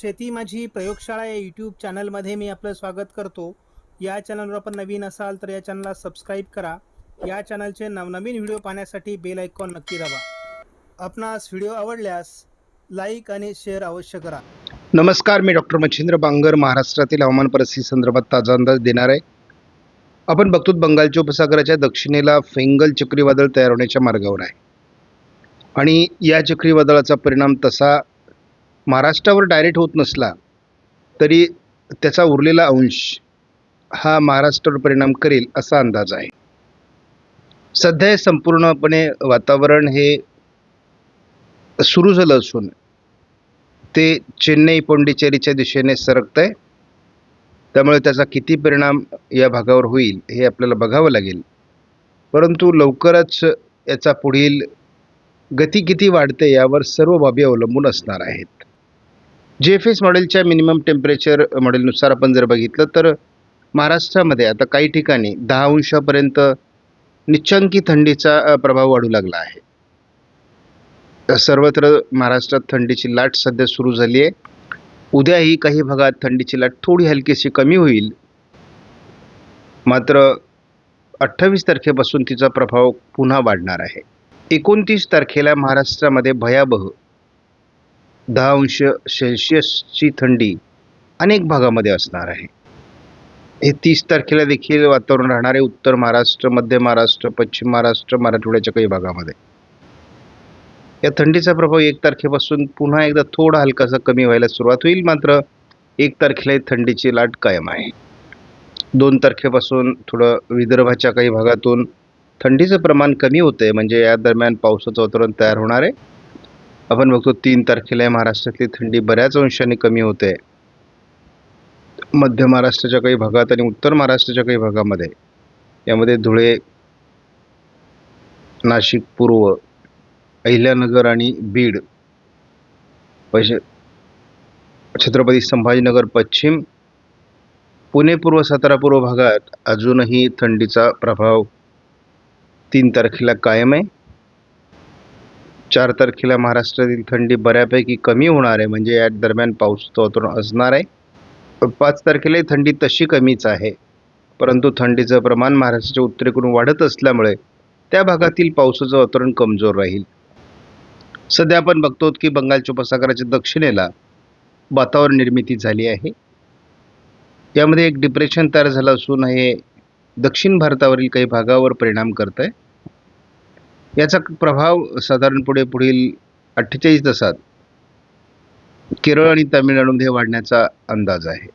शेती माझी प्रयोगशाळा या यूट्यूब चॅनलमध्ये मी आपलं स्वागत करतो. या चॅनलवर आपण नवीन असाल तर या चॅनलला सबस्क्राईब करा. या चॅनलचे नवनवीन व्हिडिओ पाहण्यासाठी बेल आयकॉन नक्की दाबा. आपणास व्हिडिओ आवडल्यास लाईक आणि शेअर अवश्य करा. नमस्कार मी डॉक्टर मच्छिंद्र बांगर महाराष्ट्रातील हवामान परिस्थिती संदर्भात ताजा अंदाज देणार आहे. आपण बघतो बंगालच्या उपसागराच्या दक्षिणेला फेंगल चक्रीवादळ तयार होण्याच्या मार्गावर आहे. आणि या चक्रीवादळाचा परिणाम तसा महाराष्ट्रावर डायरेक्ट होत नसला तरी त्याचा उरलेला अंश हा महाराष्ट्रावर परिणाम करेल असा अंदाज आहे. सध्या हे संपूर्णपणे वातावरण हे सुरू झालं असून ते चेन्नई पोंडिचेरीच्या दिशेने सरकत आहे त्यामुळे त्याचा किती परिणाम या भागावर होईल हे आपल्याला बघावं लागेल. परंतु लवकरच याचा पुढील गती किती वाढते यावर सर्व बाबी अवलंबून असणार आहेत. जे एफ एस मॉडेलच्या मिनिमम टेम्परेचर मॉडेलनुसार आपण जर बघितलं तर महाराष्ट्रामध्ये आता काही ठिकाणी दहा अंशापर्यंत निच्चंकी थंडीचा प्रभाव वाढू लागला आहे. सर्वत्र महाराष्ट्रात थंडीची लाट सध्या सुरू झाली आहे. उद्याही काही भागात थंडीची लाट थोडी हलकीशी कमी होईल. मात्र अठ्ठावीस तारखेपासून तिचा प्रभाव पुन्हा वाढणार आहे. एकोणतीस तारखेला महाराष्ट्रामध्ये भयावह दहा अंश सेल्सिअसची थंडी अनेक भागामध्ये असणार आहे. हे तीस तारखेला देखील वातावरण राहणार आहे उत्तर महाराष्ट्र मध्य महाराष्ट्र पश्चिम महाराष्ट्र मराठवाड्याच्या काही भागामध्ये. या थंडीचा प्रभाव एक तारखेपासून पुन्हा एकदा थोडा हलकासा कमी व्हायला सुरुवात होईल मात्र एक तारखेला थंडीची लाट कायम आहे. दोन तारखेपासून थोडं विदर्भाच्या काही भागातून थंडीचं प्रमाण कमी होतं आहे म्हणजे या दरम्यान पावसाचं वातावरण तयार होणार आहे. आपण बघतो तीन तारखेला महाराष्ट्रातली थंडी बऱ्याच अंशाने कमी होते. मध्य महाराष्ट्राच्या काही भागात आणि उत्तर महाराष्ट्राच्या काही भागामध्ये. यामध्ये धुळे नाशिक पूर्व अहिल्यानगर आणि बीड. पैसे छत्रपती संभाजीनगर पश्चिम पुणे पूर्व सातारा पूर्व भागात अजूनही थंडीचा प्रभाव तीन तारखेला कायम आहे. चार तारखेला महाराष्ट्रातील थंडी बऱ्यापैकी कमी होणार आहे. म्हणजे या दरम्यान पावसाचं वातावरण असणार आहे. पाच तारखेलाही थंडी तशी कमीच आहे. परंतु थंडीचं प्रमाण महाराष्ट्राच्या उत्तरेकडून वाढत असल्यामुळे त्या भागातील पावसाचं वातावरण कमजोर राहील. सध्या आपण बघतो की बंगालच्या उपसागराच्या दक्षिणेला वातावरण निर्मिती झाली आहे. यामध्ये एक डिप्रेशन तयार झालं असून हे दक्षिण भारतावरील काही भागावर परिणाम करत आहे याचा प्रभाव साधारण पुढे पुढील अठ्ठेचाळीस तासात केरळ आणि तामिळनाडूमध्ये वाढण्याचा अंदाज आहे.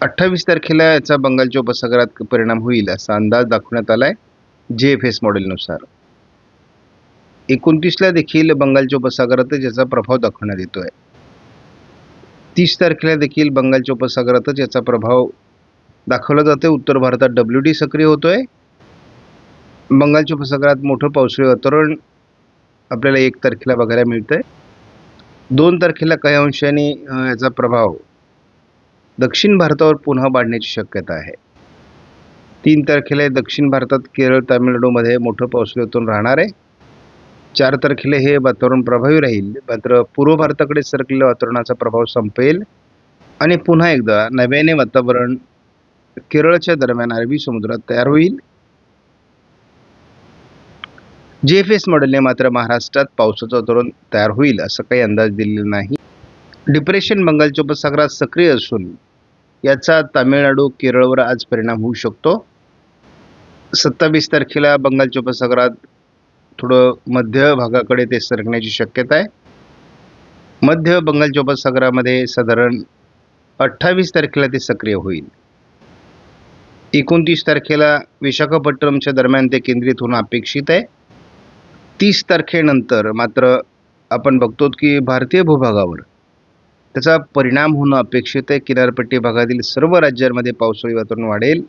अठ्ठावीस तारखेला याचा बंगालच्या उपसागरात परिणाम होईल असा अंदाज दाखवण्यात आला आहे जे एफ एस मॉडेलनुसार. एकोणतीसला देखील बंगालच्या उपसागरातच याचा प्रभाव दाखवण्यात येतो आहे तीस तारखेला देखील बंगालच्या उपसागरातच याचा प्रभाव दाखवला आहे उत्तर भारतात डब्ल्यू डी सक्रिय होतोय. बंगालच्या उपसागरात मोठं पावसाळी वातावरण आपल्याला एक तारखेला बघायला मिळतं आहे दोन तारखेला काही अंशाने याचा प्रभाव दक्षिण भारतावर पुन्हा वाढण्याची शक्यता आहे. तीन तारखेला दक्षिण भारतात केरळ तामिळनाडूमध्ये मोठं पावसाळी वातावरण राहणार आहे. चार तारखेला हे वातावरण प्रभावी राहील मात्र पूर्व भारताकडे सरकलेल्या वातावरणाचा प्रभाव संपेल आणि पुन्हा एकदा नव्याने वातावरण केरळच्या दरम्यान अरबी समुद्रात तयार होईल. जे एफ एस मॉडेलने मात्र महाराष्ट्रात पावसाचं धोरण तयार होईल असं काही अंदाज दिलेला नाही. डिप्रेशन बंगालच्या उपसागरात सक्रिय असून याचा तामिळनाडू केरळवर आज परिणाम होऊ शकतो. सत्तावीस तारखेला बंगालच्या उपसागरात थोडं मध्य भागाकडे ते सरकण्याची शक्यता आहे. मध्य बंगालच्या उपसागरामध्ये साधारण अठ्ठावीस तारखेला ते सक्रिय होईल. एकोणतीस तारखेला विशाखापट्टणमच्या दरम्यान ते केंद्रित होणं अपेक्षित आहे. तीस तारखेनंतर मात्र आपण बघतो की भारतीय भूभागावर त्याचा परिणाम होणं अपेक्षित आहे. किनारपट्टी भागातील सर्व राज्यांमध्ये पावसाळी वातावरण वाढेल.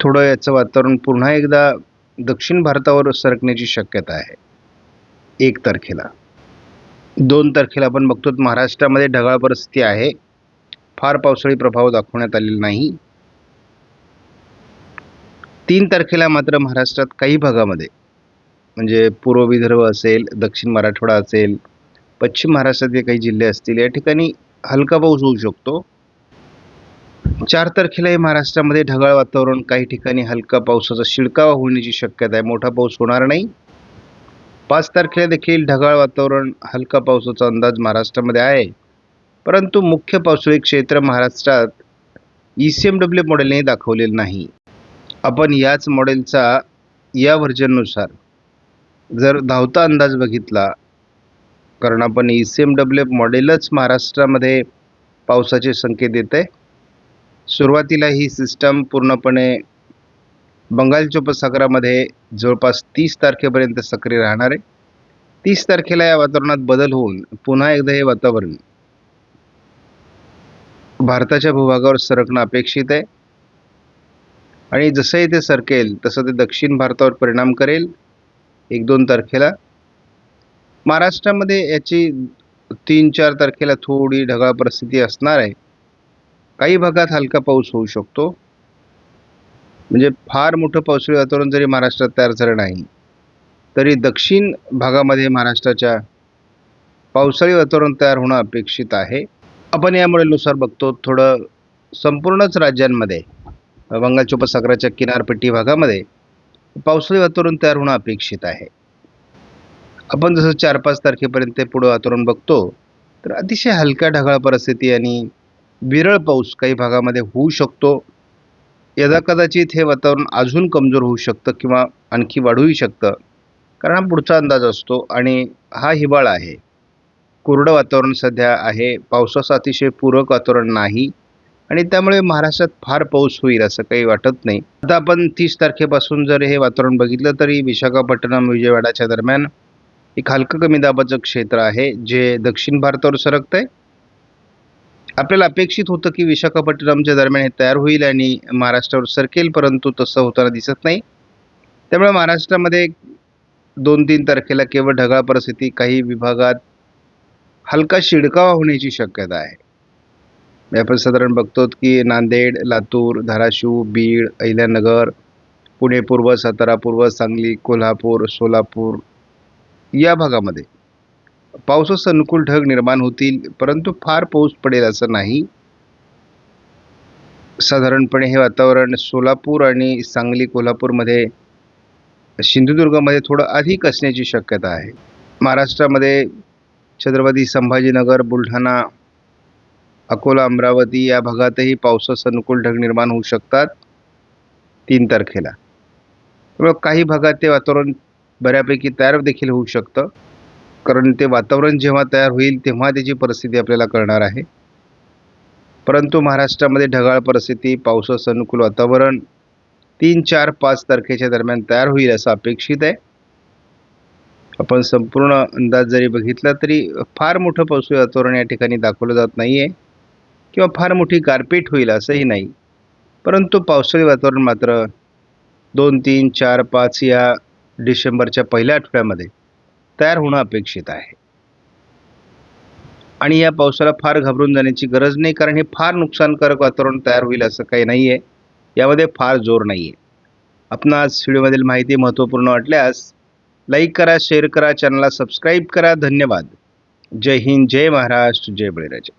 थोडं याचं वातावरण पुन्हा एकदा दक्षिण भारतावर सरकण्याची शक्यता आहे. एक तारखेला. दोन तारखेला आपण बघतो महाराष्ट्रामध्ये ढगाळ परिस्थिती आहे. फार पावसाळी प्रभाव दाखवण्यात आलेला नाही. तीन तारखेला मात्र महाराष्ट्रात काही भागामध्ये म्हणजे पूर्व विदर्भ असेल दक्षिण मराठवाडा असेल पश्चिम महाराष्ट्रातले काही जिल्हे असतील या ठिकाणी हलका पाऊस होऊ शकतो. चार तारखेलाही महाराष्ट्रामध्ये ढगाळ वातावरण काही ठिकाणी हलका पावसाचा शिडकावा होण्याची शक्यता आहे. मोठा पाऊस होणार नाही. पाच तारखेला देखील ढगाळ वातावरण हलका पावसाचा अंदाज महाराष्ट्रामध्ये आहे. परंतु मुख्य पावसाळी क्षेत्र महाराष्ट्रात ई सी एम डब्ल्यू मॉडेलने दाखवलेलं नाही. आपण याच मॉडेलचा या व्हर्जननुसार जर धावता अंदाज बघितला कारण आपण E C M W F मॉडेलच महाराष्ट्रामध्ये पावसाचे संकेत देत आहे सुरुवातीला ही सिस्टम पूर्णपणे बंगालच्या उपसागरामध्ये जवळपास तीस तारखेपर्यंत सक्रिय राहणार आहे. तीस तारखेला या वातावरणात बदल होऊन पुन्हा एकदा हे वातावरण भारताच्या भूभागावर सरकणं अपेक्षित आहे. आणि जसंही ते सरकेल तसं ते दक्षिण भारतावर परिणाम करेल. एक दोन तारखेला. महाराष्ट्रामध्ये याची तीन चार तारखेला थोडी ढगाळ परिस्थिती असणार आहे. काही भागात हलका पाऊस होऊ शकतो. म्हणजे फार मोठं पावसाळी वातावरण जरी महाराष्ट्रात तयार झालं नाही तरी दक्षिण भागामध्ये महाराष्ट्राच्या पावसाळी वातावरण तयार होणं अपेक्षित आहे. आपण या मॉडेलनुसार बघतो थोडं संपूर्णच राज्यांमध्ये बंगालच्या उपसागराच्या किनारपट्टी भागामध्ये पावसाळी वातावरण तयार होणं अपेक्षित आहे. आपण जसं चार पाच तारखेपर्यंत पुढं वातावरण बघतो तर अतिशय हलक्या ढगाळ परिस्थिती आणि विरळ पाऊस काही भागामध्ये होऊ शकतो. यदा कदाचित हे वातावरण अजून कमजोर होऊ शकतं किंवा आणखी वाढूही शकतं. कारण हा पुढचा अंदाज असतो आणि हा हिवाळा आहे. कोरडं वातावरण सध्या आहे. पावसाचं अतिशय पूरक वातावरण नाही. आणि त्यामुळे महाराष्ट्रात फार पाऊस होईल असं काही वाटत नाही. आता आपण तीस तारखेपासून जर हे वातावरण बघितलं तरी विशाखापट्टणम विजयवाडाच्या दरम्यान एक हलकं कमी दाबाचं क्षेत्र आहे जे दक्षिण भारतावर सरकतं आहे आपल्याला अपेक्षित होतं की विशाखापट्टणमच्या दरम्यान हे तयार होईल आणि महाराष्ट्रावर सरकेल परंतु तसं होताना दिसत नाही. त्यामुळे महाराष्ट्रामध्ये दोन तीन तारखेला केवळ ढगाळ परिस्थिती काही विभागात हलका शिडकावा होण्याची शक्यता आहे. म्हणजे आपण साधारण बघतो की नांदेड लातूर धाराशिव बीड अहिल्यानगर पुणे पूर्व सातारा पूर्व सांगली कोल्हापूर सोलापूर या भागामध्ये पावसाचं अनुकूल ढग निर्माण होतील परंतु फार पाऊस पडेल असं नाही. साधारणपणे हे वातावरण सोलापूर आणि सांगली कोल्हापूरमध्ये सिंधुदुर्गमध्ये थोडं अधिक असण्याची शक्यता आहे. महाराष्ट्रामध्ये छत्रपती संभाजीनगर बुलढाणा अकोला अमरावती या भागातही पावसाचं अनुकूल ढग निर्माण होऊ शकतात तीन तारखेला. त्यामुळं काही भागात ते वातावरण बऱ्यापैकी तयार देखील होऊ शकतं. कारण ते वातावरण जेव्हा तयार होईल तेव्हा त्याची परिस्थिती आपल्याला कळणार आहे. परंतु महाराष्ट्रामध्ये ढगाळ परिस्थिती पावसाचं अनुकूल वातावरण तीन चार पाच तारखेच्या दरम्यान तयार होईल असं अपेक्षित आहे. आपण संपूर्ण अंदाज जरी बघितला तरी फार मोठं पावसाळी वातावरण या ठिकाणी दाखवलं जात नाही आहे किंवा फार मोठी गारपीट होईल असंही नाही. परंतु पावसाळी वातावरण मात्र दोन तीन चार पाच या डिसेंबरच्या पहिल्या आठवड्यामध्ये तयार होणं अपेक्षित आहे. आणि या पावसाला फार घाबरून जाण्याची गरज नाही कारण हे फार नुकसानकारक वातावरण तयार होईल असं काही नाही आहे यामध्ये फार जोर नाही आहे आपणास व्हिडिओमधील माहिती महत्त्वपूर्ण वाटल्यास लाईक करा शेअर करा चॅनलला सबस्क्राईब करा. धन्यवाद. जय हिंद जय महाराष्ट्र जय बळीराजा.